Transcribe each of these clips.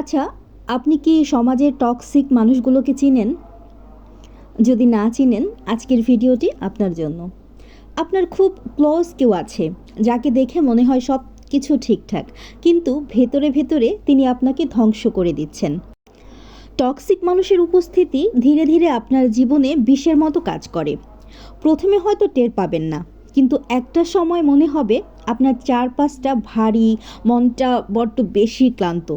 আচ্ছা আপনি কি সমাজের টক্সিক মানুষগুলোকে চিনেন? যদি না চিনেন, আজকের ভিডিওটি আপনার জন্য। আপনার খুব ক্লোজ কেউ আছে, যাকে দেখে মনে হয় সব কিছু ঠিকঠাক, কিন্তু ভেতরে ভেতরে তিনি আপনাকে ধ্বংস করে দিচ্ছেন। টক্সিক মানুষের উপস্থিতি ধীরে ধীরে আপনার জীবনে বিষের মতো কাজ করে। প্রথমে হয়তো টের পাবেন না, কিন্তু একটা সময় মনে হবে আপনার চারপাশটা ভারী, মনটা বড্ড বেশি ক্লান্ত।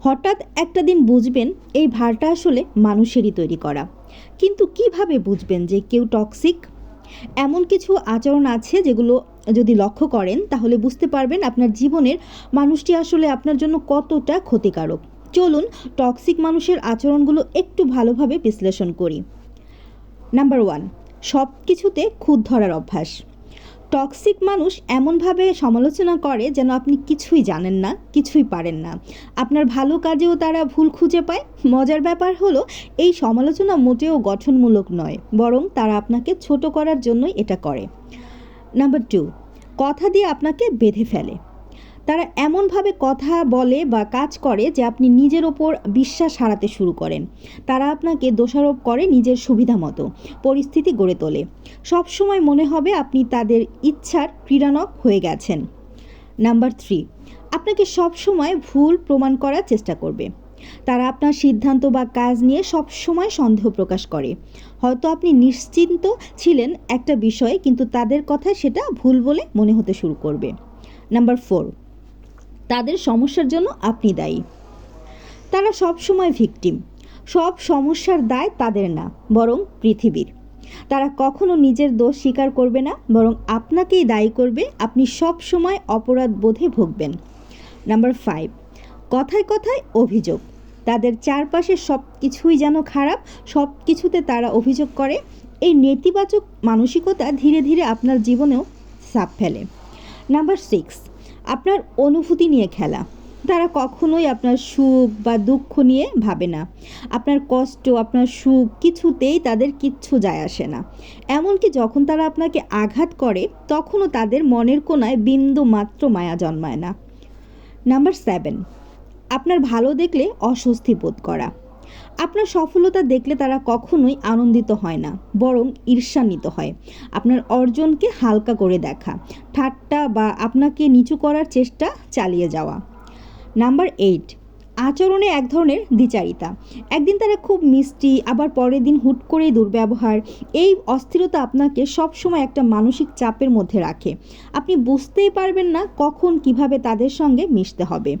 হঠাৎ একটা দিন বুঝবেন এই ভারটা আসলে মানুষেরই তৈরি করা। কিন্তু কীভাবে বুঝবেন যে কেউ টক্সিক এমন কিছু আচরণ আছে যেগুলো যদি লক্ষ্য করেন, তাহলে বুঝতে পারবেন আপনার জীবনের মানুষটি আসলে আপনার জন্য কতটা ক্ষতিকারক। চলুন টক্সিক মানুষের আচরণগুলো একটু ভালোভাবে বিশ্লেষণ করি। নাম্বার ওয়ান সব কিছুতে খুদ ধরার অভ্যাস। টক্সিক মানুষ এমনভাবে সমালোচনা করে যেন আপনি কিছুই জানেন না, কিছুই পারেন না। আপনার ভালো কাজেও তারা ভুল খুঁজে পায়। মজার ব্যাপার হলো, এই সমালোচনা মোটেও গঠনমূলক নয়, বরং তারা আপনাকে ছোট করার জন্যই এটা করে। নাম্বার টু কথা দিয়ে আপনাকে বেঁধে ফেলে। তারা এমনভাবে কথা বলে বা কাজ করে যে আপনি নিজের ওপর বিশ্বাস হারাতে শুরু করেন। তারা আপনাকে দোষারোপ করে নিজের সুবিধা মতো, পরিস্থিতি গড়ে তোলে। সবসময় মনে হবে আপনি তাদের ইচ্ছার ক্রীড়ানক হয়ে গেছেন। নাম্বার থ্রি, আপনাকে সবসময় ভুল প্রমাণ করার চেষ্টা করবে। তারা আপনার সিদ্ধান্ত বা কাজ নিয়ে সব সময় সন্দেহ প্রকাশ করে। হয়তো আপনি নিশ্চিন্ত ছিলেন একটা বিষয়ে, কিন্তু তাদের কথায় সেটা ভুল বলে মনে হতে শুরু করবে। নাম্বার ফোর তাদের সমস্যার জন্য আপনি দায়ী। তারা সব সময় ভিকটিম। সব সমস্যার দায় তাদের না, বরং পৃথিবীর। তারা কখনো নিজের দোষ স্বীকার করবে না, বরং আপনাকেই দায়ী করবে, আপনি সব সময় অপরাধ বোধে ভুগবেন। নাম্বার ফাইভ, কথায় কথায় অভিযোগ। তাদের চারপাশে সব কিছুই যেন খারাপ, সব কিছুতে তারা অভিযোগ করে। এই নেতিবাচক মানসিকতা ধীরে ধীরে আপনার জীবনেও সাপ ফেলে। নাম্বার সিক্স আপনার অনুভূতি নিয়ে খেলা। তারা কখনোই আপনার সুখ বা দুঃখ নিয়ে ভাবে না। আপনার কষ্ট, আপনার সুখ কিছুতেই তাদের কিচ্ছু যায় আসে না। এমনকি যখন তারা আপনাকে আঘাত করে, তখনও তাদের মনের কোনায় বিন্দু মাত্র মায়া জন্মায় না। নাম্বার সেভেন, আপনার ভালো দেখলে অস্বস্তি বোধ করা। আপনার সফলতা দেখলে তারা কখনোই আনন্দিত হয় না, বরং ঈর্ষান্বিত হয়। আপনার অর্জনকে হালকা করে দেখা, ঠাট্টা বা আপনাকে নিচু করার চেষ্টা চালিয়ে যাওয়া। নাম্বার এইট, আচরণে এক ধরনের দ্বিচারিতা। একদিন তারা খুব মিষ্টি, আবার পরের দিন হুট করেই দুর্ব্যবহার। এই অস্থিরতা আপনাকে সবসময় একটা মানসিক চাপের মধ্যে রাখে। আপনি বুঝতেই পারবেন না কখন কীভাবে তাদের সঙ্গে মিশতে হবে।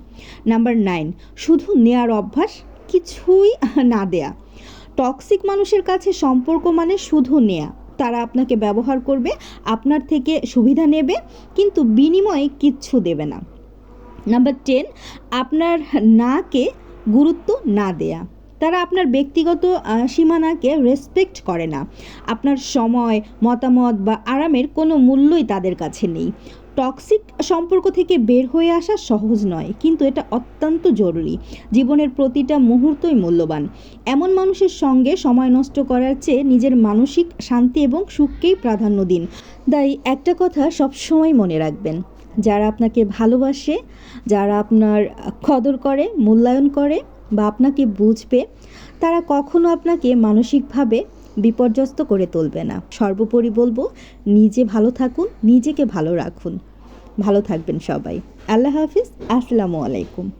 নাম্বার নাইন, শুধু নেয়ার অভ্যাস কিছুই না দেয়া। টক্সিক মানুষের কাছে সম্পর্ক মানে শুধু নেয়া। তারা আপনাকে ব্যবহার করবে, আপনার থেকে সুবিধা নেবে, কিন্তু বিনিময়ে কিচ্ছু দেবে না। নাম্বার টেন আপনার নাকে গুরুত্ব না দেয়া। তারা আপনার ব্যক্তিগত সীমানাকে রেসপেক্ট করে না। আপনার সময়, মতামত বা আরামের কোনো মূল্যই তাদের কাছে নেই। টক্সিক সম্পর্ক থেকে বের হয়ে আসা সহজ নয়, কিন্তু এটা অত্যন্ত জরুরি। জীবনের প্রতিটা মুহূর্তই মূল্যবান। এমন মানুষের সঙ্গে সময় নষ্ট করার চেয়ে নিজের মানসিক শান্তি এবং সুখকেই প্রাধান্য দিন। তাই একটা কথা সবসময় মনে রাখবেন, যারা আপনাকে ভালোবাসে, যারা আপনার কদর করে, মূল্যায়ন করে বা আপনাকে বুঝবে, তারা কখনো আপনাকে মানসিকভাবে বিপর্যস্ত করে তুলবে না। সর্বোপরি বলব, নিজে ভালো থাকুন, নিজেকে ভালো রাখুন। ভালো থাকবেন সবাই। আল্লাহ হাফিজ। আসসালামু আলাইকুম।